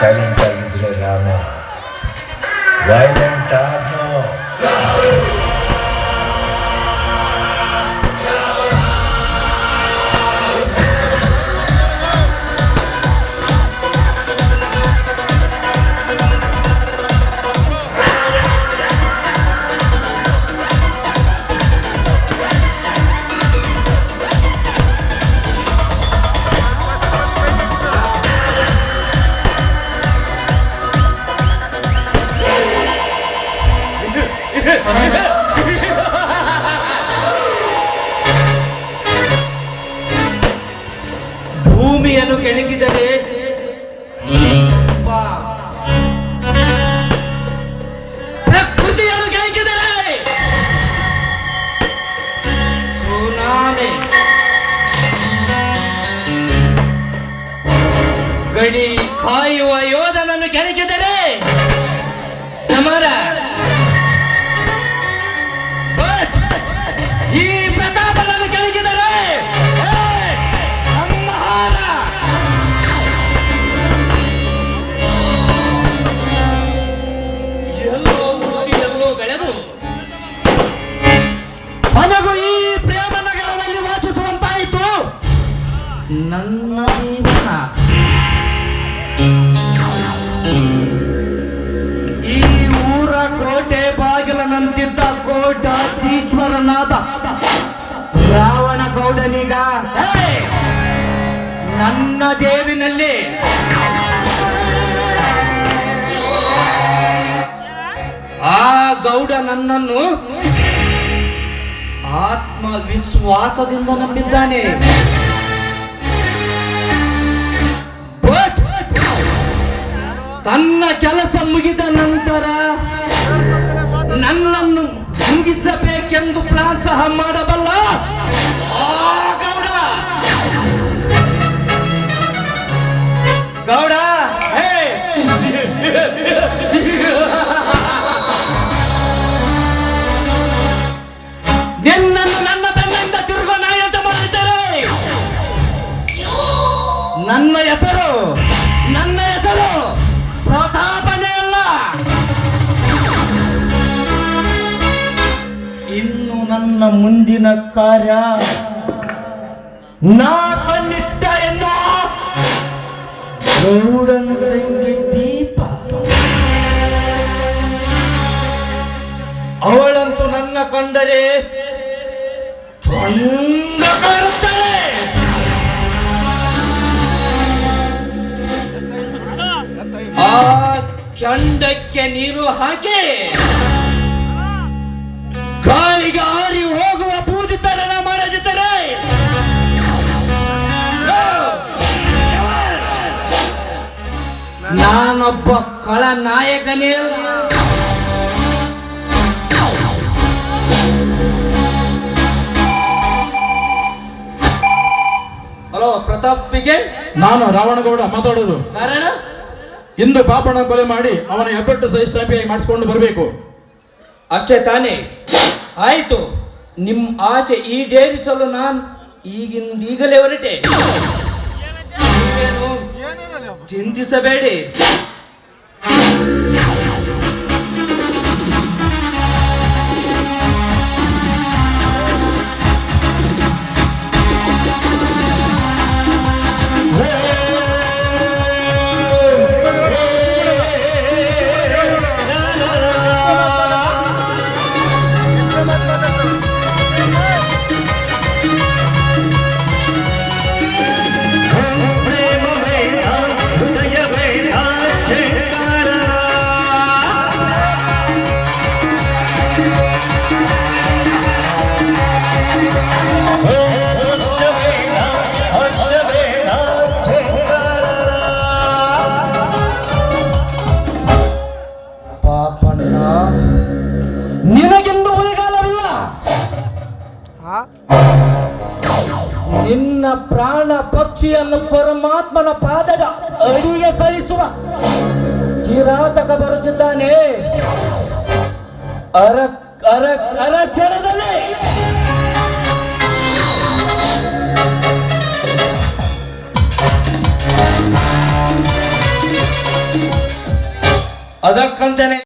Silent అయిందిరే Rama. Violent ಗಡಿ ಕಾಯುವ ಯೋಧನನ್ನು ಕೆಣಕಿದರೆ ಸಮರ. ಈ ಪ್ರತಾಪನನ್ನು ಕೆಣಕಿದರೆ ಸಂಹಾರ. ಎಲ್ಲೋ ನೋಡಿ ಬೆಳೆದು. ಕೊನೆಗೂ ಈ ಪ್ರೇಮ ನಗರದಲ್ಲಿ ವಾಸಿಸುವಂತಾಯಿತು. ನನ್ನ ಈ ಊರ ಕೋಟೆ ಬಾಗಿಲನಂತಿದ್ದ ಕೋಟಾಧೀಶ್ವರನಾದ ರಾವಣ ಗೌಡನೀಗ ನನ್ನ ಜೇಬಿನಲ್ಲಿ ಆ ಗೌಡ ನನ್ನನ್ನು ಆತ್ಮವಿಶ್ವಾಸದಿಂದ ನಂಬಿದ್ದಾನೆ. ತನ್ನ ಕೆಲಸ ಮುಗಿದ ನಂತರ ನನ್ನನ್ನು ಮುಗಿಸಬೇಕೆಂದು ಪ್ಲಾನ್ ಸಹ ಮಾಡಬಲ್ಲ. ಗೌಡ! ಗೌಡ! ನಿನ್ನನ್ನು ನನ್ನ ಬೆನ್ನಿಂದ ತಿರುಗುವ ನಾಯಿ ಅಂತ ಮಾಡಿದ್ದಾರೆ ನನ್ನ ಹೆಸರು ನನ್ನ ಮುಂದಿನ ಕಾರ್ಯ. ನಾ ಕಣ್ಣಿಟ್ಟ ಎನ್ನ? ಗೌಡನ ತಂಗಿ ದೀಪ. ಅವಳಂತೂ ನನ್ನ ಕಂಡರೆ ಚಂದ ಆ ಕೆಂಡಕ್ಕೆ ನೀರು ಹಾಕಿ. ನಾನೊಬ್ಬ ಕಳ ನಾಯಕನೇ. ಹಲೋ ಪ್ರತಾಪ್ಗೆ ನಾನು ರಾವಣಗೌಡ ಮಾತಾಡೋದು. ಕಾರಣ? ಇಂದು ಪಾಪಣ ಕೊಲೆ ಮಾಡಿ ಅವನ ಹೆಬ್ಬೆಟ್ಟು ಸಹಿಸ್ಥಾಪಿಯಾಗಿ ಮಾಡಿಸ್ಕೊಂಡು ಬರಬೇಕು. ಅಷ್ಟೇ ತಾನೇ. ಆಯ್ತು. ನಿಮ್ಮ ಆಸೆ ಈಡೇರಿಸಲು ನಾನು ಈಗಿಂದ ಈಗಲೇ ಹೊರಟೆ ಚಿಂತಿಸಬೇಡಿ. ಪಕ್ಷಿಯನ್ನು ಪರಮಾತ್ಮನ ಪಾದದ ಅಡಿಗೆ ಕಳಿಸುವ ಕಿರಾತಕ ಬರುತ್ತಿದ್ದಾನೆ. ಅರ ಅರ ಅರ ಕ್ಷಣದಲ್ಲಿ ಅದಕ್ಕಂತಾನೆ